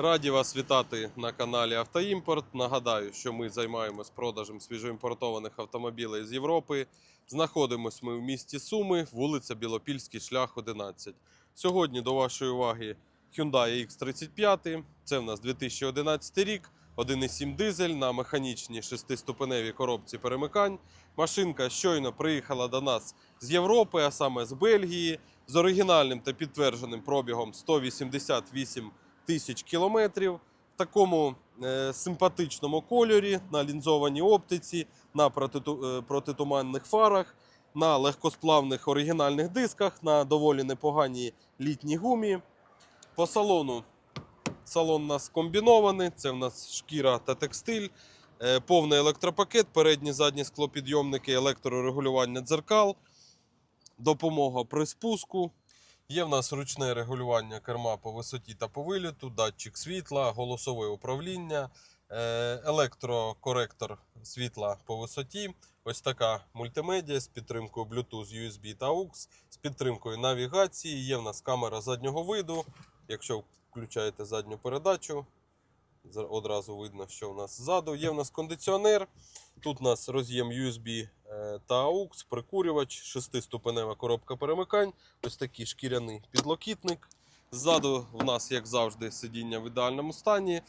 Раді вас вітати на каналі Автоімпорт. Нагадаю, що ми займаємось продажем свіжоімпортованих автомобілів з Європи. Знаходимось ми в місті Суми, вулиця Білопільський, шлях 11. Сьогодні до вашої уваги Hyundai X35. Це в нас 2011 рік, 1,7 дизель на механічній шестиступеневій коробці перемикань. Машинка щойно приїхала до нас з Європи, а саме з Бельгії, з оригінальним та підтвердженим пробігом 188 тисяч кілометрів в такому е, симпатичному кольорі, на лінзованій оптиці, на е, протитуманних фарах, на легкосплавних оригінальних дисках, на доволі непоганій літній гумі. По салону салон у нас комбінований, це в нас шкіра та текстиль. Е, Повний електропакет, передні задні склопідйомники, електрорегулювання дзеркал, допомога при спуску. Є в нас ручне регулювання керма по висоті та по виліту, датчик світла, голосове управління, е, електрокоректор світла по висоті. Ось така мультимедіа з підтримкою Bluetooth, USB та AUX, з підтримкою навігації. Є в нас камера заднього виду. Якщо включаєте задню передачу, одразу видно, що в нас ззаду. Є в нас кондиціонер. Тут у нас роз'єм USB е, та AUX, прикурювач, шестиступенева коробка перемикань, ось такий шкіряний підлокітник. Ззаду в нас, як завжди, сидіння в ідеальному стані.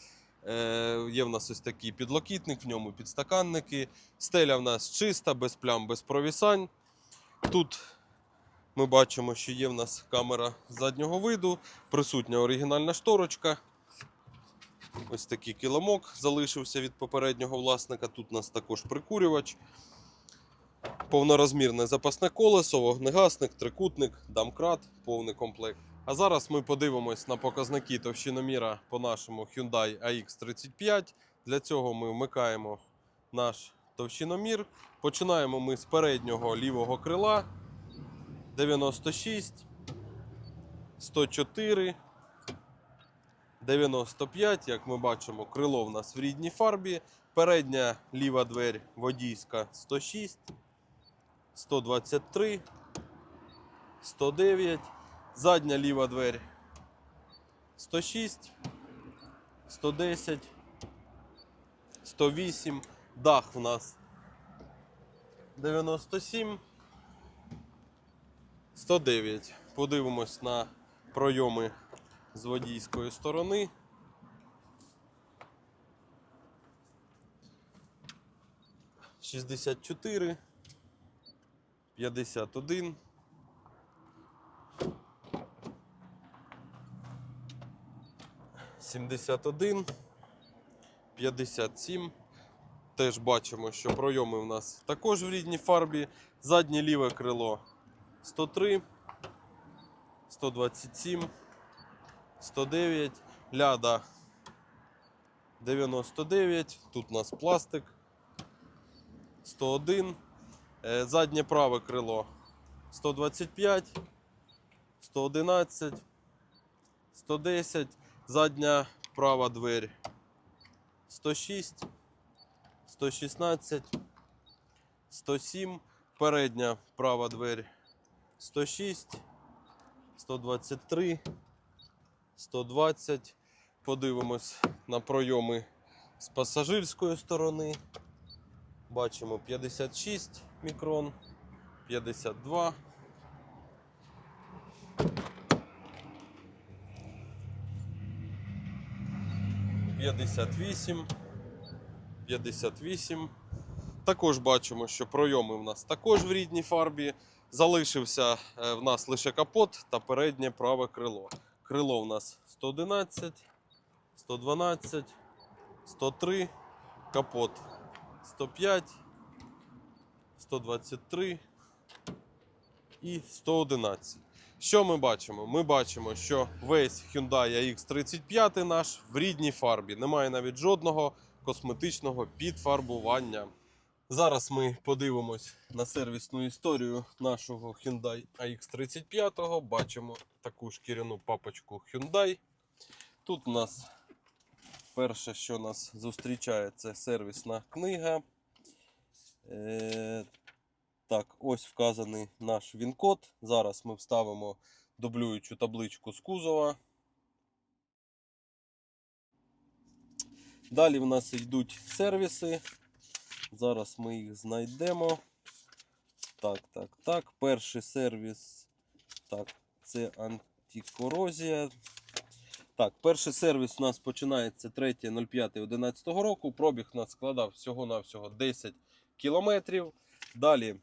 Е, є в нас ось такий підлокітник, в ньому підстаканники. Стеля в нас чиста, без плям, без провісань. Тут ми бачимо, що є в нас камера заднього виду, присутня оригінальна шторочка. Ось такий килимок залишився від попереднього власника. Тут у нас також прикурювач. Повнорозмірне запасне колесо, вогнегасник, трикутник, дамкрат, повний комплект. А зараз ми подивимось на показники товщиноміра по нашому Hyundai AX35. Для цього ми вмикаємо наш товщиномір. Починаємо ми з переднього лівого крила 96, 104, 95. Як ми бачимо, крило в нас в рідній фарбі. Передня ліва двері водійська 106, 123, 109. Задня ліва двері 106, 110, 108. Дах у нас 97, 109. Подивимось на пройоми з водійської сторони. Шістдесят чотири, п'ятдесят один, сімдесят один, п'ятдесят сім. Теж бачимо, що пройоми у нас також в рідній фарбі. Заднє ліве крило 103, 127, 109, ляда 99. Тут у нас пластик 101. Е, Заднє праве крило 125, 111, 110. Задня права двері 106, 116, 107. Передня права двері 106, 123, 120. Подивимось на пройоми з пасажирської сторони. Бачимо 56 мікрон, 52. П'ятдесят вісім, 58. Також бачимо, що пройоми в нас також в рідній фарбі. Залишився е, в нас лише капот та переднє праве крило. Крило в нас 111, 112, 103, капот 105, 123 і 111. Що ми бачимо? Ми бачимо, що весь Hyundai AX35 наш в рідній фарбі. Немає навіть жодного косметичного підфарбування. Зараз ми подивимось на сервісну історію нашого Hyundai AX35. Бачимо таку шкіряну папочку Hyundai. Тут у нас перше, що нас зустрічає, це сервісна книга. Е, так, ось вказаний наш він-код. Зараз ми вставимо дублюючу табличку з кузова. Далі в нас йдуть сервіси. Зараз ми їх знайдемо. Так, так, так. Перший сервіс. Так, це антикорозія. Так, перший сервіс у нас починається 3.05.11 року. Пробіг у нас складав всього-навсього 10 кілометрів. Далі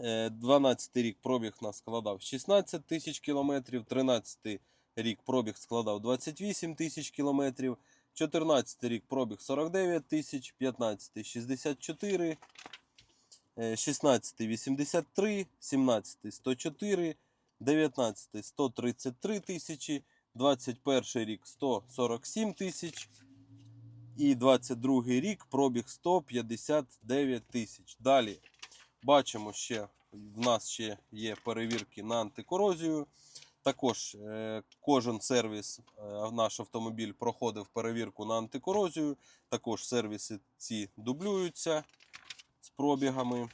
е, 12 рік пробіг у нас складав 16 тисяч кілометрів. 13 рік пробіг складав 28 тисяч кілометрів. 14 рік пробіг 49 тисяч, 15 64, е, 16 83, 17 104, 19 133 тисячі, 21 рік 147 тисяч і 22 рік пробіг 159 тисяч. Далі бачимо ще, в нас ще є перевірки на антикорозію. Також е, кожен сервіс, е, наш автомобіль проходив перевірку на антикорозію. Також сервіси ці дублюються з пробігами.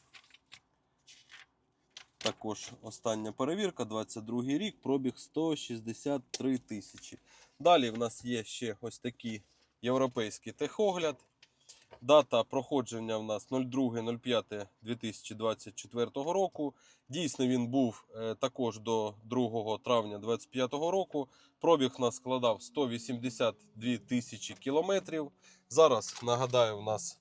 Також остання перевірка, 22 рік, пробіг 163 тисячі. Далі в нас є ще ось такий європейський техогляд. Дата проходження в нас 02.05.2024 року. Дійсно, він був е, також до 2 травня 2025 року. Пробіг у нас складав 182 тисячі кілометрів. Зараз нагадаю, у нас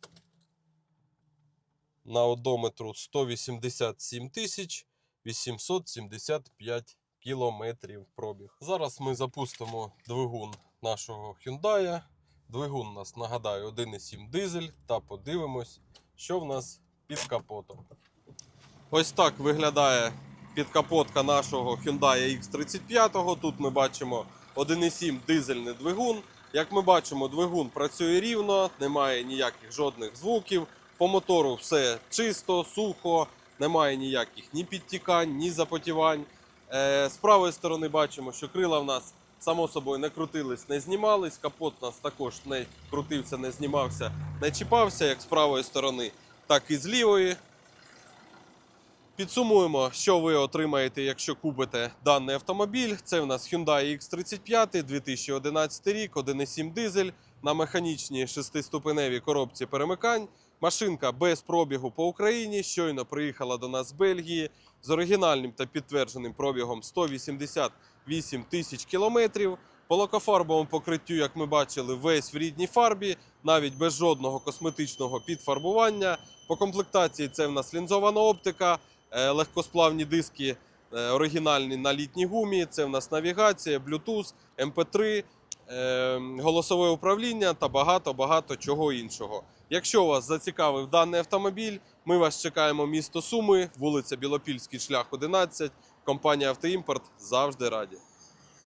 на одометру 187 тисяч 875 кілометрів пробіг. Зараз ми запустимо двигун нашого Hyundai. Двигун у нас, нагадаю, 1,7 дизель та подивимось, що в нас під капотом. Ось так виглядає підкапотка нашого Hyundai X35. Тут ми бачимо 1,7 дизельний двигун. Як ми бачимо, двигун працює рівно, немає ніяких жодних звуків. По мотору все чисто, сухо, немає ніяких ні підтікань, ні запотівань. Е, з правої сторони бачимо, що крила в нас само собою не крутились, не знімались. Капот у нас також не крутився, не знімався, не чіпався, як з правої сторони, так і з лівої. Підсумуємо, що ви отримаєте, якщо купите даний автомобіль. Це в нас Hyundai X35 2011 рік, 1,7 дизель на механічній шестиступеневій коробці перемикань. Машинка без пробігу по Україні. Щойно приїхала до нас з Бельгії з оригінальним та підтвердженим пробігом 188 тисяч кілометрів. По лакофарбовому покриттю, як ми бачили, весь в рідній фарбі, навіть без жодного косметичного підфарбування. По комплектації це в нас лінзована оптика, е, легкосплавні диски е, оригінальні на літній гумі. Це в нас навігація, Bluetooth, MP3, е, голосове управління та багато-багато чого іншого. Якщо вас зацікавив даний автомобіль, ми вас чекаємо місто Суми, вулиця Білопільський, шлях 11. Компанія Автоімпорт завжди раді.